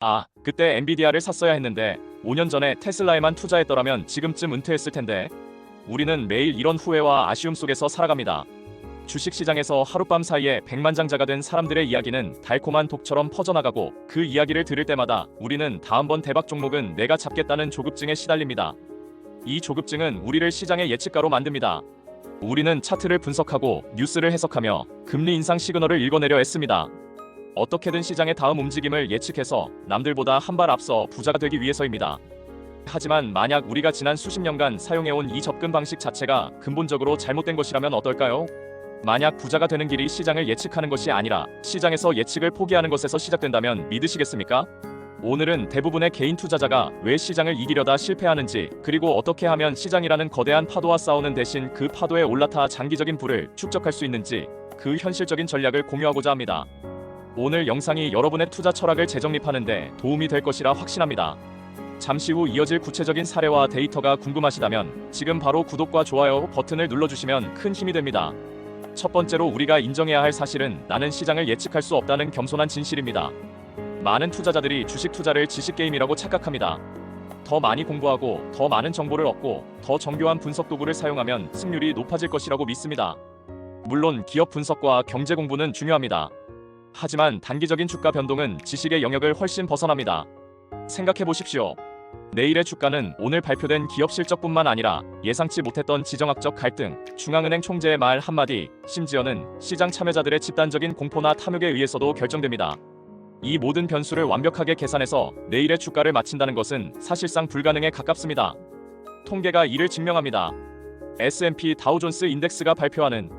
아, 그때 엔비디아를 샀어야 했는데 5년 전에 테슬라에만 투자했더라면 지금쯤 은퇴했을 텐데. 우리는 매일 이런 후회와 아쉬움 속에서 살아갑니다. 주식 시장에서 하룻밤 사이에 백만장자가 된 사람들의 이야기는 달콤한 독처럼 퍼져나가고 그 이야기를 들을 때마다 우리는 다음번 대박 종목은 내가 잡겠다는 조급증에 시달립니다. 이 조급증은 우리를 시장의 예측가로 만듭니다. 우리는 차트를 분석하고 뉴스를 해석하며 금리 인상 시그널을 읽어내려 했습니다. 어떻게든 시장의 다음 움직임을 예측해서 남들보다 한 발 앞서 부자가 되기 위해서입니다. 하지만 만약 우리가 지난 수십 년간 사용해온 이 접근 방식 자체가 근본적으로 잘못된 것이라면 어떨까요? 만약 부자가 되는 길이 시장을 예측하는 것이 아니라 시장에서 예측을 포기하는 것에서 시작된다면 믿으시겠습니까? 오늘은 대부분의 개인 투자자가 왜 시장을 이기려다 실패하는지 그리고 어떻게 하면 시장이라는 거대한 파도와 싸우는 대신 그 파도에 올라타 장기적인 부를 축적할 수 있는지 그 현실적인 전략을 공유하고자 합니다. 오늘 영상이 여러분의 투자 철학을 재정립하는데 도움이 될 것이라 확신합니다. 잠시 후 이어질 구체적인 사례와 데이터가 궁금하시다면 지금 바로 구독과 좋아요 버튼을 눌러주시면 큰 힘이 됩니다. 첫 번째로 우리가 인정해야 할 사실은 나는 시장을 예측할 수 없다는 겸손한 진실입니다. 많은 투자자들이 주식 투자를 지식 게임이라고 착각합니다. 더 많이 공부하고 더 많은 정보를 얻고 더 정교한 분석 도구를 사용하면 승률이 높아질 것이라고 믿습니다. 물론 기업 분석과 경제 공부는 중요합니다. 하지만 단기적인 주가 변동은 지식의 영역을 훨씬 벗어납니다. 생각해 보십시오. 내일의 주가는 오늘 발표된 기업 실적뿐만 아니라 예상치 못했던 지정학적 갈등, 중앙은행 총재의 말 한마디, 심지어는 시장 참여자들의 집단적인 공포나 탐욕에 의해서도 결정됩니다. 이 모든 변수를 완벽하게 계산해서 내일의 주가를 맞춘다는 것은 사실상 불가능에 가깝습니다. 통계가 이를 증명합니다. S&P 다우존스 인덱스가 발표하는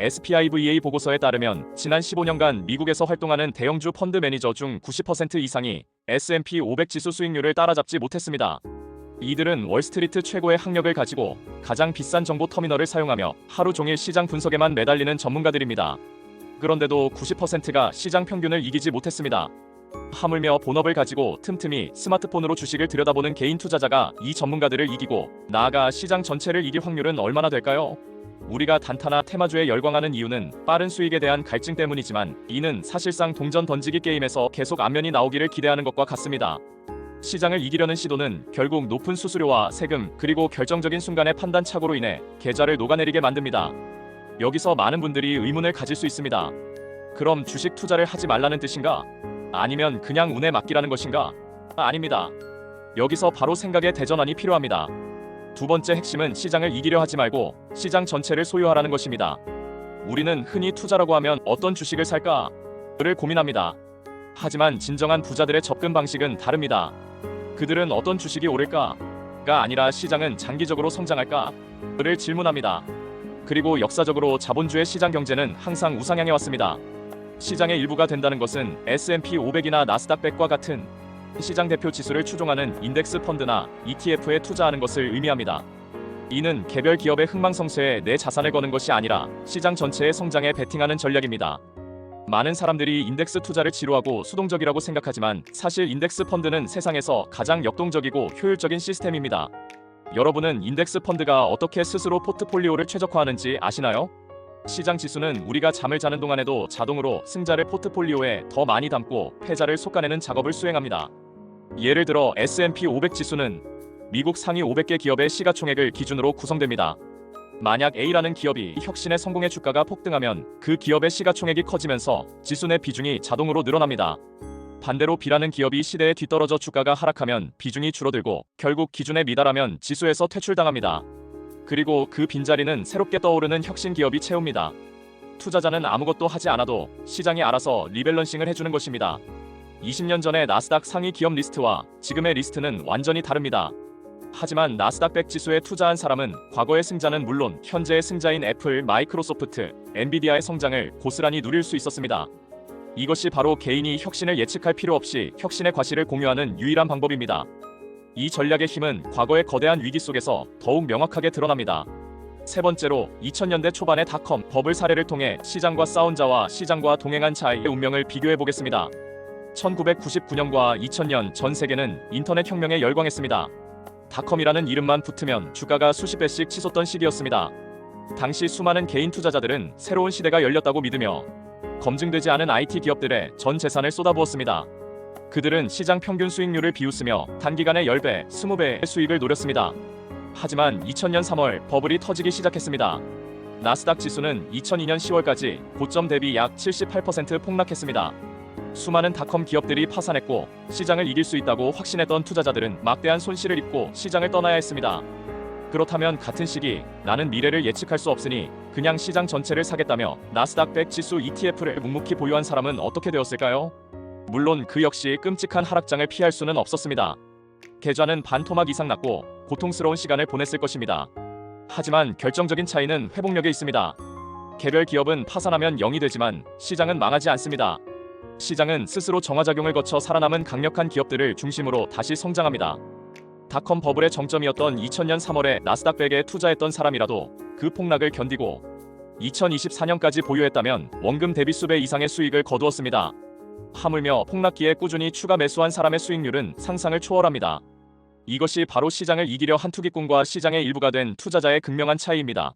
SPIVA 보고서에 따르면 지난 15년간 미국에서 활동하는 대형주 펀드 매니저 중 90% 이상이 S&P 500 지수 수익률을 따라잡지 못했습니다. 이들은 월스트리트 최고의 학력을 가지고 가장 비싼 정보 터미널을 사용하며 하루 종일 시장 분석에만 매달리는 전문가들입니다. 그런데도 90%가 시장 평균을 이기지 못했습니다. 하물며 본업을 가지고 틈틈이 스마트폰으로 주식을 들여다보는 개인 투자자가 이 전문가들을 이기고 나아가 시장 전체를 이길 확률은 얼마나 될까요? 우리가 단타나 테마주에 열광하는 이유는 빠른 수익에 대한 갈증 때문이지만 이는 사실상 동전 던지기 게임에서 계속 안면이 나오기를 기대하는 것과 같습니다. 시장을 이기려는 시도는 결국 높은 수수료와 세금 그리고 결정적인 순간의 판단 착오로 인해 계좌를 녹아내리게 만듭니다. 여기서 많은 분들이 의문을 가질 수 있습니다. 그럼 주식 투자를 하지 말라는 뜻인가? 아니면 그냥 운에 맡기라는 것인가? 아, 아닙니다. 여기서 바로 생각의 대전환이 필요합니다. 두 번째 핵심은 시장을 이기려 하지 말고 시장 전체를 소유하라는 것입니다. 우리는 흔히 투자라고 하면 어떤 주식을 살까 를 고민합니다. 하지만 진정한 부자들의 접근 방식은 다릅니다. 그들은 어떤 주식이 오를까 가 아니라 시장은 장기적으로 성장할까 를 질문합니다. 그리고 역사적으로 자본주의 시장 경제는 항상 우상향해 왔습니다. 시장의 일부가 된다는 것은 S&P 500이나 나스닥 100과 같은 시장 대표 지수를 추종하는 인덱스 펀드나 ETF에 투자하는 것을 의미합니다. 이는 개별 기업의 흥망성쇠에 내 자산을 거는 것이 아니라 시장 전체의 성장에 베팅하는 전략입니다. 많은 사람들이 인덱스 투자를 지루하고 수동적이라고 생각하지만 사실 인덱스 펀드는 세상에서 가장 역동적이고 효율적인 시스템입니다. 여러분은 인덱스 펀드가 어떻게 스스로 포트폴리오를 최적화하는지 아시나요? 시장 지수는 우리가 잠을 자는 동안에도 자동으로 승자를 포트폴리오에 더 많이 담고 패자를 솎아내는 작업을 수행합니다. 예를 들어 S&P 500 지수는 미국 상위 500개 기업의 시가총액을 기준으로 구성됩니다. 만약 A라는 기업이 혁신의 성공의 주가가 폭등하면 그 기업의 시가총액이 커지면서 지수 내 비중이 자동으로 늘어납니다. 반대로 B라는 기업이 시대에 뒤떨어져 주가가 하락하면 비중이 줄어들고 결국 기준에 미달하면 지수에서 퇴출당합니다. 그리고 그 빈자리는 새롭게 떠오르는 혁신 기업이 채웁니다. 투자자는 아무것도 하지 않아도 시장이 알아서 리밸런싱을 해주는 것입니다. 20년 전의 나스닥 상위 기업 리스트와 지금의 리스트는 완전히 다릅니다. 하지만 나스닥 100 지수에 투자한 사람은 과거의 승자는 물론 현재의 승자인 애플, 마이크로소프트, 엔비디아의 성장을 고스란히 누릴 수 있었습니다. 이것이 바로 개인이 혁신을 예측할 필요 없이 혁신의 과실을 공유하는 유일한 방법입니다. 이 전략의 힘은 과거의 거대한 위기 속에서 더욱 명확하게 드러납니다. 세 번째로 2000년대 초반의 닷컴 버블 사례를 통해 시장과 싸운 자와 시장과 동행한 자의 운명을 비교해 보겠습니다. 1999년과 2000년 전 세계는 인터넷 혁명에 열광했습니다. 닷컴이라는 이름만 붙으면 주가가 수십 배씩 치솟던 시기였습니다. 당시 수많은 개인 투자자들은 새로운 시대가 열렸다고 믿으며 검증되지 않은 IT 기업들의 전 재산을 쏟아부었습니다. 그들은 시장 평균 수익률을 비웃으며 단기간에 10배, 20배의 수익을 노렸습니다. 하지만 2000년 3월 버블이 터지기 시작했습니다. 나스닥 지수는 2002년 10월까지 고점 대비 약 78% 폭락했습니다. 수많은 닷컴 기업들이 파산했고 시장을 이길 수 있다고 확신했던 투자자들은 막대한 손실을 입고 시장을 떠나야 했습니다. 그렇다면 같은 시기 나는 미래를 예측할 수 없으니 그냥 시장 전체를 사겠다며 나스닥 100 지수 ETF를 묵묵히 보유한 사람은 어떻게 되었을까요? 물론 그 역시 끔찍한 하락장을 피할 수는 없었습니다. 계좌는 반토막 이상 났고 고통스러운 시간을 보냈을 것입니다. 하지만 결정적인 차이는 회복력에 있습니다. 개별 기업은 파산하면 0이 되지만 시장은 망하지 않습니다. 시장은 스스로 정화작용을 거쳐 살아남은 강력한 기업들을 중심으로 다시 성장합니다. 닷컴 버블의 정점이었던 2000년 3월에 나스닥 100에 투자했던 사람이라도 그 폭락을 견디고 2024년까지 보유했다면 원금 대비 수배 이상의 수익을 거두었습니다. 하물며 폭락기에 꾸준히 추가 매수한 사람의 수익률은 상상을 초월합니다. 이것이 바로 시장을 이기려 한 투기꾼과 시장의 일부가 된 투자자의 극명한 차이입니다.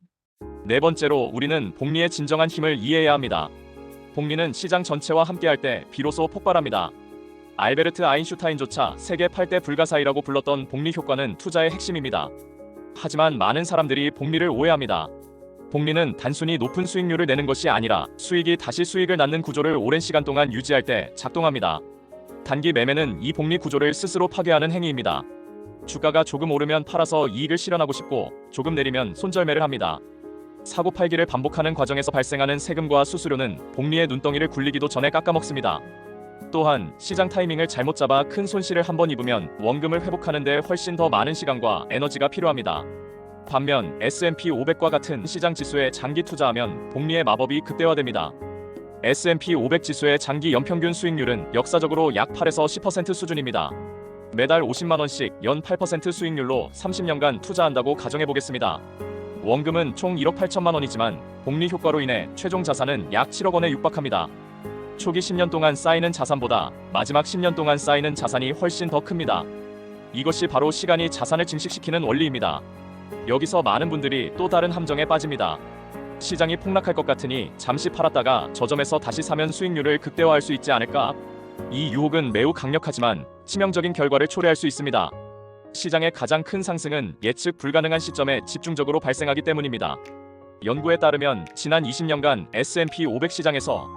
네 번째로 우리는 복리의 진정한 힘을 이해해야 합니다. 복리는 시장 전체와 함께할 때 비로소 폭발합니다. 알베르트 아인슈타인조차 세계 8대 불가사의라고 불렀던 복리 효과는 투자의 핵심입니다. 하지만 많은 사람들이 복리를 오해합니다. 복리는 단순히 높은 수익률을 내는 것이 아니라 수익이 다시 수익을 낳는 구조를 오랜 시간 동안 유지할 때 작동합니다. 단기 매매는 이 복리 구조를 스스로 파괴하는 행위입니다. 주가가 조금 오르면 팔아서 이익을 실현하고 싶고 조금 내리면 손절매를 합니다. 사고 팔기를 반복하는 과정에서 발생하는 세금과 수수료는 복리의 눈덩이를 굴리기도 전에 깎아먹습니다. 또한 시장 타이밍을 잘못 잡아 큰 손실을 한번 입으면 원금을 회복하는데 훨씬 더 많은 시간과 에너지가 필요합니다. 반면 S&P 500과 같은 시장 지수에 장기 투자하면 복리의 마법이 극대화됩니다. S&P 500 지수의 장기 연평균 수익률은 역사적으로 약 8에서 10% 수준입니다. 매달 50만 원씩 연 8% 수익률로 30년간 투자한다고 가정해 보겠습니다. 원금은 총 1억 8천만 원이지만 복리 효과로 인해 최종 자산은 약 7억 원에 육박합니다. 초기 10년 동안 쌓이는 자산보다 마지막 10년 동안 쌓이는 자산이 훨씬 더 큽니다. 이것이 바로 시간이 자산을 증식시키는 원리입니다. 여기서 많은 분들이 또 다른 함정에 빠집니다. 시장이 폭락할 것 같으니 잠시 팔았다가 저점에서 다시 사면 수익률을 극대화할 수 있지 않을까? 이 유혹은 매우 강력하지만 치명적인 결과를 초래할 수 있습니다. 시장의 가장 큰 상승은 예측 불가능한 시점에 집중적으로 발생하기 때문입니다. 연구에 따르면 지난 20년간 S&P 500 시장에서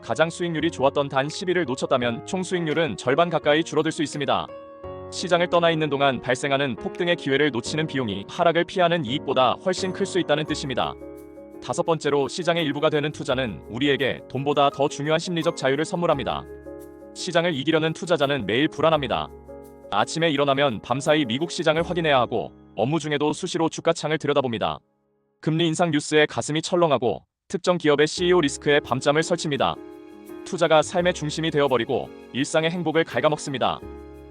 가장 수익률이 좋았던 단 10일을 놓쳤다면 총 수익률은 절반 가까이 줄어들 수 있습니다. 시장을 떠나 있는 동안 발생하는 폭등의 기회를 놓치는 비용이 하락을 피하는 이익보다 훨씬 클 수 있다는 뜻입니다. 다섯 번째로 시장의 일부가 되는 투자는 우리에게 돈보다 더 중요한 심리적 자유를 선물합니다. 시장을 이기려는 투자자는 매일 불안합니다. 아침에 일어나면 밤사이 미국 시장을 확인해야 하고 업무 중에도 수시로 주가창을 들여다봅니다. 금리 인상 뉴스에 가슴이 철렁하고 특정 기업의 CEO 리스크에 밤잠을 설칩니다. 투자가 삶의 중심이 되어버리고 일상의 행복을 갉아먹습니다.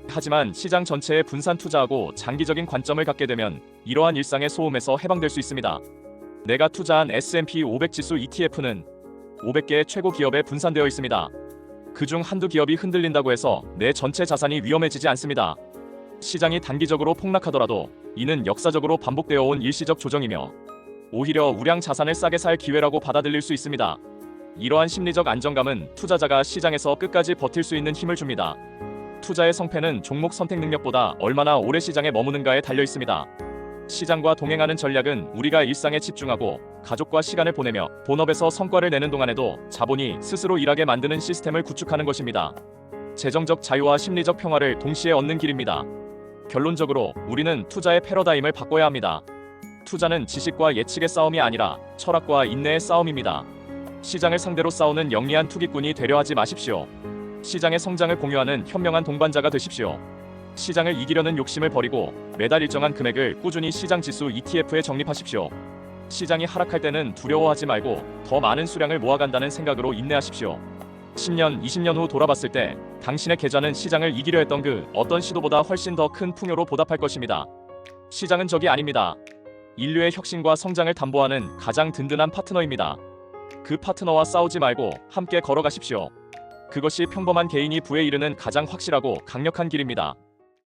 하지만 시장 전체에 분산 투자하고 장기적인 관점을 갖게 되면 이러한 일상의 소음에서 해방될 수 있습니다. 내가 투자한 S&P 500 지수 ETF는 500개의 최고 기업에 분산되어 있습니다. 그중 한두 기업이 흔들린다고 해서 내 전체 자산이 위험해지지 않습니다. 시장이 단기적으로 폭락하더라도 이는 역사적으로 반복되어 온 일시적 조정이며 오히려 우량 자산을 싸게 살 기회라고 받아들일 수 있습니다. 이러한 심리적 안정감은 투자자가 시장에서 끝까지 버틸 수 있는 힘을 줍니다. 투자의 성패는 종목 선택 능력보다 얼마나 오래 시장에 머무는가에 달려 있습니다. 시장과 동행하는 전략은 우리가 일상에 집중하고 가족과 시간을 보내며 본업에서 성과를 내는 동안에도 자본이 스스로 일하게 만드는 시스템을 구축하는 것입니다. 재정적 자유와 심리적 평화를 동시에 얻는 길입니다. 결론적으로 우리는 투자의 패러다임을 바꿔야 합니다. 투자는 지식과 예측의 싸움이 아니라 철학과 인내의 싸움입니다. 시장을 상대로 싸우는 영리한 투기꾼이 되려 하지 마십시오. 시장의 성장을 공유하는 현명한 동반자가 되십시오. 시장을 이기려는 욕심을 버리고 매달 일정한 금액을 꾸준히 시장 지수 ETF에 적립하십시오. 시장이 하락할 때는 두려워하지 말고 더 많은 수량을 모아간다는 생각으로 인내하십시오. 10년, 20년 후 돌아봤을 때 당신의 계좌는 시장을 이기려 했던 그 어떤 시도보다 훨씬 더 큰 풍요로 보답할 것입니다. 시장은 적이 아닙니다. 인류의 혁신과 성장을 담보하는 가장 든든한 파트너입니다. 그 파트너와 싸우지 말고 함께 걸어가십시오. 그것이 평범한 개인이 부에 이르는 가장 확실하고 강력한 길입니다.